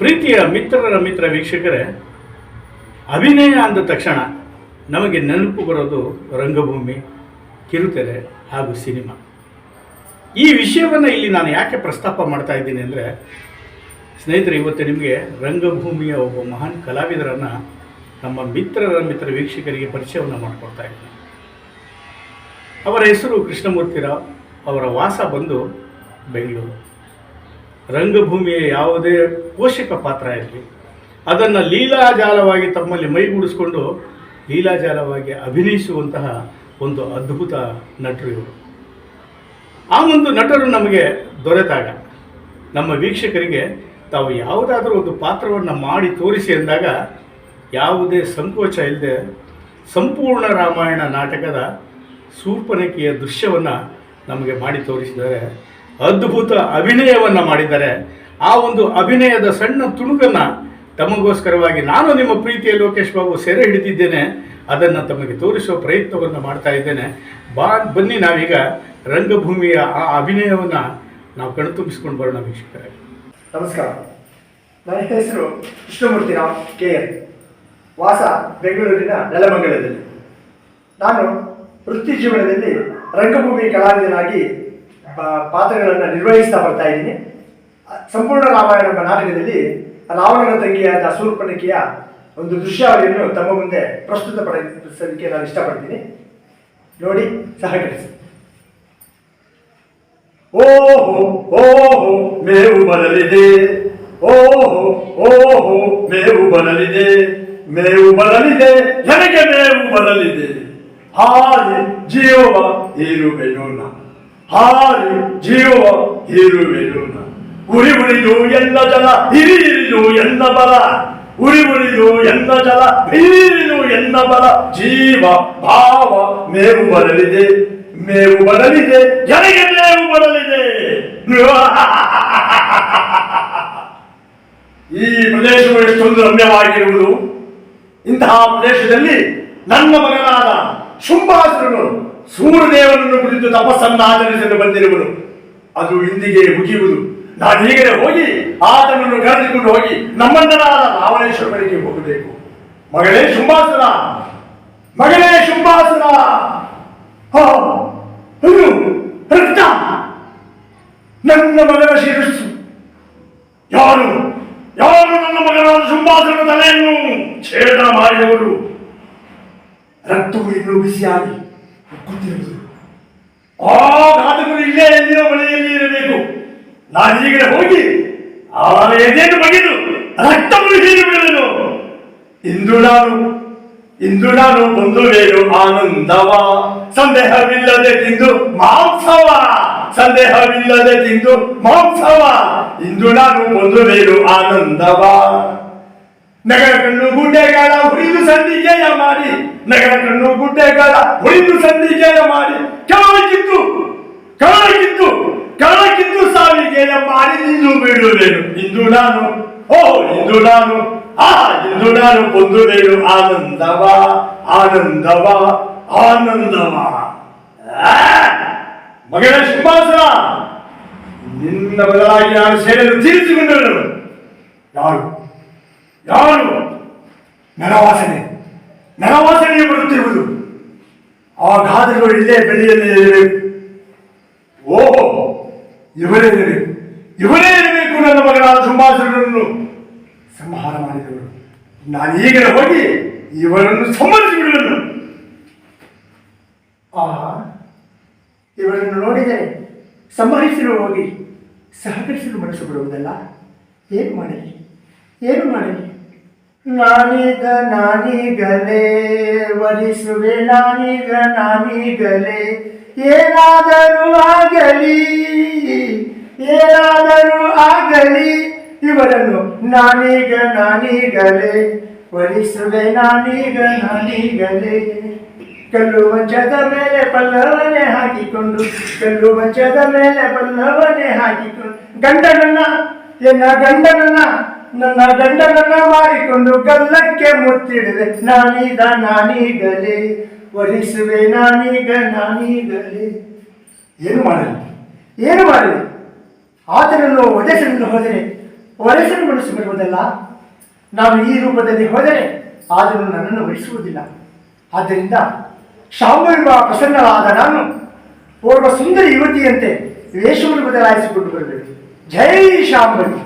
ಪ್ರೀತಿಯ ಮಿತ್ರರ ಮಿತ್ರ ವೀಕ್ಷಕರೇ, ಅಭಿನಯ ಅಂದ ತಕ್ಷಣ ನಮಗೆ ನೆನಪು ಬರೋದು ರಂಗಭೂಮಿ, ಕಿರುತೆರೆ ಹಾಗೂ ಸಿನಿಮಾ. ಈ ವಿಷಯವನ್ನು ಇಲ್ಲಿ ನಾನು ಯಾಕೆ ಪ್ರಸ್ತಾಪ ಮಾಡ್ತಾ ಇದ್ದೀನಿ ಅಂದರೆ, ಸ್ನೇಹಿತರೆ, ಇವತ್ತು ನಿಮಗೆ ರಂಗಭೂಮಿಯ ಒಬ್ಬ ಮಹಾನ್ ಕಲಾವಿದರನ್ನು ನಮ್ಮ ಮಿತ್ರರ ಮಿತ್ರ ವೀಕ್ಷಕರಿಗೆ ಪರಿಚಯವನ್ನು ಮಾಡಿಕೊಡ್ತಾ ಇದ್ದೀನಿ. ಅವರ ಹೆಸರು ಕೃಷ್ಣಮೂರ್ತಿರಾವ್ ಅವರ ವಾಸ ಬಂದು ಬೆಂಗಳೂರು. ರಂಗಭೂಮಿಯ ಯಾವುದೇ ಪೋಷಕ ಪಾತ್ರ ಇರಲಿ, ಅದನ್ನು ಲೀಲಾಜಾಲವಾಗಿ ತಮ್ಮಲ್ಲಿ ಮೈಗೂಡಿಸ್ಕೊಂಡು ಲೀಲಾಜಾಲವಾಗಿ ಅಭಿನಯಿಸುವಂತಹ ಒಂದು ಅದ್ಭುತ ನಟರು ಇವರು. ಆ ಒಂದು ನಟರು ನಮಗೆ ದೊರೆತಾಗ, ನಮ್ಮ ವೀಕ್ಷಕರಿಗೆ ತಾವು ಯಾವುದಾದ್ರೂ ಒಂದು ಪಾತ್ರವನ್ನು ಮಾಡಿ ತೋರಿಸಿ ಅಂದಾಗ ಯಾವುದೇ ಸಂಕೋಚ ಇಲ್ಲದೆ ಸಂಪೂರ್ಣ ರಾಮಾಯಣ ನಾಟಕದ ಸೂರ್ಪನಕಿಯ ದೃಶ್ಯವನ್ನು ನಮಗೆ ಮಾಡಿ ತೋರಿಸಿದ್ದಾರೆ ಅದ್ಭುತ ಅಭಿನಯವನ್ನು ಮಾಡಿದ್ದಾರೆ. ಆ ಒಂದು ಅಭಿನಯದ ಸಣ್ಣ ತುಣುಕನ್ನು ತಮಗೋಸ್ಕರವಾಗಿ ನಾನು ನಿಮ್ಮ ಪ್ರೀತಿಯ ಲೋಕೇಶ್ ಬಾಬು ಸೆರೆ ಹಿಡಿದಿದ್ದೇನೆ. ಅದನ್ನು ತಮಗೆ ತೋರಿಸುವ ಪ್ರಯತ್ನವನ್ನು ಮಾಡ್ತಾ ಇದ್ದೇನೆ. ಬಾ, ಬನ್ನಿ ನಾವೀಗ ರಂಗಭೂಮಿಯ ಆ ಅಭಿನಯವನ್ನು ನಾವು ಕಣ್ತುಂಬಿಸ್ಕೊಂಡು ಬರೋಣ ವೀಕ್ಷಕರೇ. ನಮಸ್ಕಾರ. ನನ್ನ ಹೆಸರು ಕೃಷ್ಣಮೂರ್ತಿರಾವ್ ಕೆ ಎನ್. ವಾಸ ಬೆಂಗಳೂರಿನ ನೆಲಮಂಗಲದಲ್ಲಿ. ನಾನು ವೃತ್ತಿ ಜೀವನದಲ್ಲಿ ರಂಗಭೂಮಿ ಕಲಾವಿದನಾಗಿ ಪಾತ್ರಗಳನ್ನು ನಿರ್ವಹಿಸ್ತಾ ಬರ್ತಾ ಇದ್ದೀನಿ. ಸಂಪೂರ್ಣ ರಾಮಾಯಣ ಎಂಬ ನಾಟಕದಲ್ಲಿ ರಾವಣನ ತಂಗಿಯಾದ ಸೂರ್ಪಣಿಕೆಯ ಒಂದು ದೃಶ್ಯಾವಳಿಯನ್ನು ತಮ್ಮ ಮುಂದೆ ಪ್ರಸ್ತುತ ಪಡಿಸಲಿಕ್ಕೆ ನಾನು ಇಷ್ಟಪಡ್ತೀನಿ. ನೋಡಿ, ಸಹಕರಿಸಿ. ಓಹೋ ಓಹೋ, ಮೇವು ಬರಲಿದೆ. ಓಹೋ ಓಹೋ, ಮೇವು ಬರಲಿದೆ. ಮೇವು ಬರಲಿದೆ. ನನಗೆ ಮೇವು ಬರಲಿದೆ. ಹಾಗೆ ಜೀವ ಏನು ನಾ. ಹಾರಿ ಜೀವ ಇರುವೆನು. ನಾ ಉರಿ ಉರಿದು ಎಲ್ಲ ಜಲ, ಹಿರಿಯಿರಿದು ಎಂದ ಎನ್ನ ಬಲ. ಉರಿ ಉರಿದು ಎಲ್ಲ ಜಲ, ಹಿರಿಯಿರಿದು ಎಲ್ಲ ಬಲ. ಜೀವ ಭಾವ ಮೇವು ಬರಲಿದೆ ಮೇವು ಬರಲಿದೆ, ಜನಗೆ ಮೇವು ಬರಲಿದೆ. ಈ ಪ್ರದೇಶವು ಎಷ್ಟೊಂದು ರಮ್ಯವಾಗಿರುವುದು ಇಂತಹ ಪ್ರದೇಶದಲ್ಲಿ ನನ್ನ ಮಗನಾದ ಶುಂಭಾಸುರನು ಸೂರ್ಯದೇವನನ್ನು ಕುರಿತು ತಪಸ್ಸನ್ನು ಆಚರಿಸಲು ಬಂದಿರುವನು. ಅದು ಇಂದಿಗೆ ಮುಗಿಯುವುದು. ನಾನೀಗಲೇ ಹೋಗಿ ಆತನನ್ನು ಕರೆದುಕೊಂಡು ಹೋಗಿ ನಮ್ಮಣ್ಣನಾದ ರಾವಣೇಶ್ವರನಿಗೆ ಹೋಗಬೇಕು. ಮಗಳೇ ಶುಂಭಾಸುರ! ಮಗಳೇ ಶುಂಭಾಸುರ! ರಕ್ತ! ನನ್ನ ಮಗನ ಶಿರಸ್ಸು. ಯಾರು? ಯಾರು ನನ್ನ ಮಗನಾದ ಶುಂಭಾಸುರನ ತಲೆಯನ್ನು ಛೇದ ಮಾಡಿದವರು? ರಕ್ತವು ಇನ್ನೂ ಬಿಸಿಯಾಗಿ ಉಕ್ಕುತ್ತಿರುವುದು ಆ ಘಾತಕರು ಇಲ್ಲೇ ಎಲ್ಲಿರೋ ಮನೆಯಲ್ಲಿ ಇರಬೇಕು. ನಾನೀಗಲೇ ಹೋಗಿ ಅವರ ಎದೆಯನ್ನು ಬಗೆದು ರಕ್ತ ಬಿಡಲು ಇಂದು ನಾನು ಇಂದು ನಾನು ಬೇರು ಆನಂದವ? ಸಂದೇಹವಿಲ್ಲದೆ ತಿಂದು ಮಾಂಸವ? ಸಂದೇಹವಿಲ್ಲದೆ ತಿಂದು ಮಾಂಸವ? ಇಂದು ನಾನು ಬೇರು ಆನಂದವ? ನಗರ ಕಣ್ಣು ಗುಡ್ಡೆಗಳ ಹುರಿದು ಸಂಧಿಗೆಯ ಮಾಡಿ. ನಗರ ಕಣ್ಣು ಗುಡ್ಡೆಗಳ ಹುರಿದು ಸಂಧಿಗೆಯ ಮಾಡಿ. ಕೆಳಗಿತ್ತು ಕೆಳಗಿತ್ತು ಕೆಳಗಿತ್ತು ಸಾವಿಗೆಯ ಮಾಡಿ. ಇಂದು ಬಿಡುವೆನು, ಇಂದು ನಾನು, ಓ, ಇಂದು ನಾನು, ಆ, ಇಂದು ನಾನು ಬಂದುವೆನು ಆನಂದವ ಆನಂದವ ಆನಂದವ. ಮಗಳ ಸಿಂಹಾಸನ. ನಿನ್ನ ಬದಲಾಗಿ ನಾನು ಸೇರಲು ತೀರಿಸಿಕೊಂಡವನು. ಯಾರು? ಯಾರು? ನರವಾಸನೆ. ನರವಾಸನೆ ಬರುತ್ತಿರುವುದು. ಆ ಗಾದೆಗಳು ಇಲ್ಲೇ ಬೆಳೆಯಲ್ಲೇ ಇರಬೇಕು ಓಹೋ, ಇವರೇ ಇರಬೇಕು ಇವರೇ ಇರಬೇಕು ನನ್ನ ಮಗನಾದ ಸುಂಬಾಸುರನನ್ನು ಸಂಹಾರ ಮಾಡಿದವರು. ನಾನು ಈಗ ಹೋಗಿ ಇವರನ್ನು ಸಂಬಂಧಿಸಿಬಿಡಲು ಆ, ಇವರನ್ನು ನೋಡಿದರೆ ಸಂಹರಿಸಲು ಹೋಗಿ ಸಹಕರಿಸಲು ಮನಸ್ಸು ಬಿಡುವುದಲ್ಲ ಏನು ಮಾಡಲಿ? ಏನು ಮಾಡಲಿ? ನಾನೀಗ ನಾನೀಗಲೇ, ವರಿಸುವೆ ನಾನೀಗ ನಾನೀಗಲೇ. ಏನಾದರೂ ಆಗಲಿ ಏನಾದರೂ ಆಗಲಿ, ಇವರನ್ನು ನಾನೀಗ ನಾನೀಗಲೇ, ವರಿಸುವೆ ನಾನೀಗ ನಾನೀಗಲೇ. ಕಲ್ಲು ಮಂಚದ ಮೇಲೆ ಪಲ್ಲವನೆ ಹಾಕಿಕೊಂಡು ಕಲ್ಲು ಮಂಚದ ಮೇಲೆ ಪಲ್ಲವನೆ ಹಾಕಿಕೊಂಡು, ಗಂಡನನ್ನ ಎನ್ನ ಗಂಡನನ್ನ ನನ್ನ ಗಂಡನನ್ನ ಮಾಡಿಕೊಂಡು ಗಲ್ಲಕ್ಕೆ ಮುತ್ತಿಡಿದೆ. ನಾನೀಗ ನಾನೀಗಲೇ ವರಿಸುವೆ ನಾನೀಗ ನಾನೀಗಲೇ. ಏನು ಮಾಡಲಿ ಏನು ಮಾಡಲಿ ಆತನನ್ನು ಒದೆಸಲು ಹೋದರೆ ಒರೆಸಲು ಮನಸ್ಸು ನಾನು ಈ ರೂಪದಲ್ಲಿ ಹೋದರೆ ಆದರೂ ನನ್ನನ್ನು ವಹಿಸುವುದಿಲ್ಲ. ಆದ್ದರಿಂದ ಶಾಂಭವಿವ ಪ್ರಸನ್ನಳಾದ ನಾನು ಓರ್ವ ಸುಂದರ ಯುವತಿಯಂತೆ ವೇಷವನ್ನು ಬದಲಾಯಿಸಿಕೊಂಡು ಬರಬೇಕು ಜೈ ಶಾಂಭವಿ